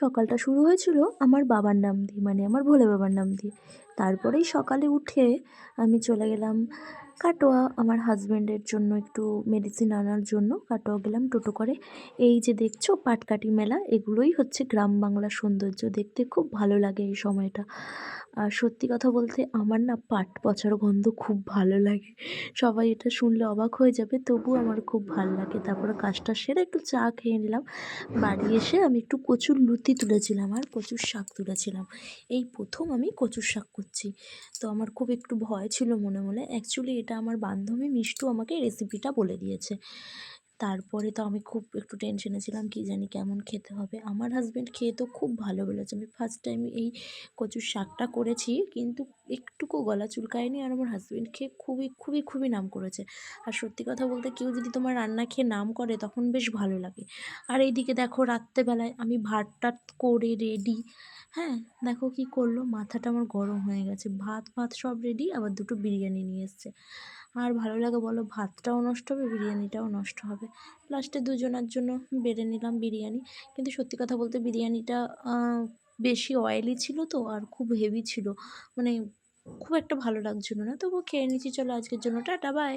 সকালটা শুরু হয়েছিল আমার বাবার নাম দিয়ে মানে আমার ভোলে বাবার নাম দিয়ে। তারপরেই সকালে উঠে আমি চলে গেলাম কাটোয়া আমার হাজব্যান্ডের জন্য একটু মেডিসিন আনার জন্য কাটোয়া গেলাম টোটো করে। এই যে দেখছ, পাটকাঠি মেলা, এগুলোই হচ্ছে গ্রাম বাংলার সৌন্দর্য। দেখতে খুব ভালো লাগে এই সময়টা। আর সত্যি কথা বলতে আমার না পাট পচার গন্ধ খুব ভালো লাগে। সবাই এটা শুনলে অবাক হয়ে যাবে, তবুও আমার খুব ভালো লাগে। তারপরে কাজটা সেরে একটু চা খেয়ে নিলাম। বাড়ি এসে আমি একটু কচুর লুতি তুলেছিলাম আর কচুর শাক তুলেছিলাম। এই প্রথম আমি কচুর শাক করছি। তো আমার খুব একটু ভয় ছিল মনে মনে। অ্যাকচুয়ালি এটা আমার বান্ধবী মিষ্টু আমাকে রেসিপিটা বলে দিয়েছে। তারপরে তো আমি খুব একটু টেনশনে ছিলাম, কী জানি কেমন খেতে হবে। আমার হাজব্যান্ড খেয়ে তো খুব ভালো বলেছে আমি ফার্স্ট টাইম এই কচুর শাকটা করেছি, কিন্তু একটুকু গলা চুলকায়নি আর আমার হাজব্যান্ড খেয়ে খুবই খুবই খুবই নাম করেছে। আর সত্যি কথা বলতে কেউ যদি তোমার রান্না খেয়ে নাম করে, তখন বেশ ভালো লাগে। আর এইদিকে দেখো রাত্রেবেলায় আমি ভাত টাত করে রেডি হ্যাঁ দেখো কি করল? মাথাটা আমার গরম হয়ে গেছে। ভাত ভাত সব রেডি আবার দুটো বিরিয়ানি নিয়ে এসছে। আর ভালো লাগে বলো, ভাতটাও নষ্ট হবে, বিরিয়ানিটাও নষ্ট হবে। লাস্টে দুজনের জন্য বেড়ে নিলাম বিরিয়ানি। কিন্তু সত্যি কথা বলতে বিরিয়ানিটা বেশি অয়েলি ছিল তো আর খুব হেভি ছিল। মানে খুব একটা ভালো লাগছিল না। তবুও খেয়ে নিচ্ছি। চলো আজকের জন্য টাটা বাই